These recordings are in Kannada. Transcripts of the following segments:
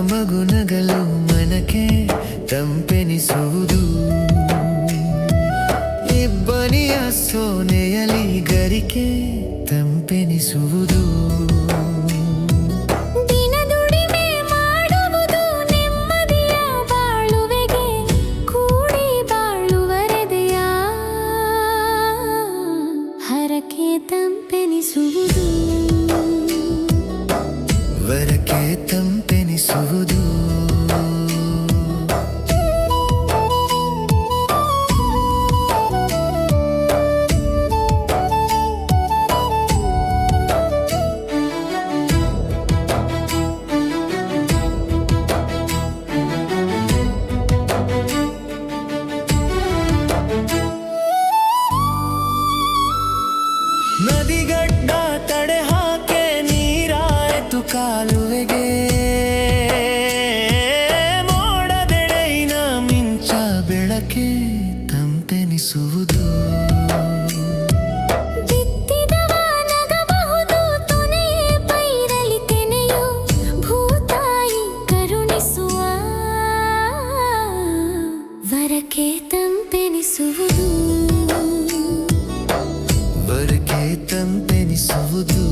ನಮಗುಣಗಳು ಮನಕ್ಕೆ ತಂಪೆನಿಸುವುದು ಬನಿಯ ಸೋನೆಯಲ್ಲಿ ಗರಿಕೆ ತಂಪೆನಿಸುವುದು ಬಾಳುವೆಗೆ ಕೂಡಿ ಬಾಳುವರೆದೆಯ ಹರಕೆ ತಂಪೆನಿಸುವುದು ಬರಕೆ ತಂಪ 孤独。ಕಿವಿಗೆ ತಂಪೆನಿಸುವುದು వరకే తంపెనిసువుదు వరకే తంపెనిసువుదు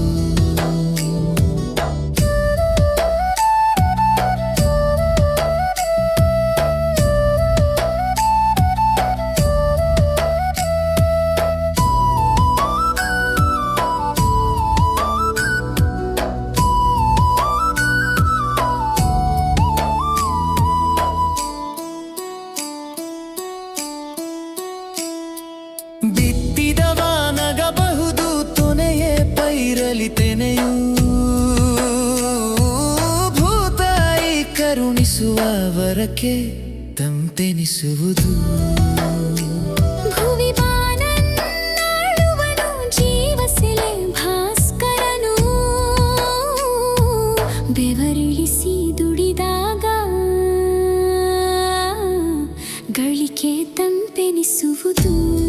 ಮನಸ್ಸನಿಸುವವರಕ್ಕೆ ತಂತೆನಿಸುವುದು ಬೆವರಿಳಿಸಿ ದುಡಿದಾಗ ಗಳಿಕೆ ತಂತೆನಿಸುವುದು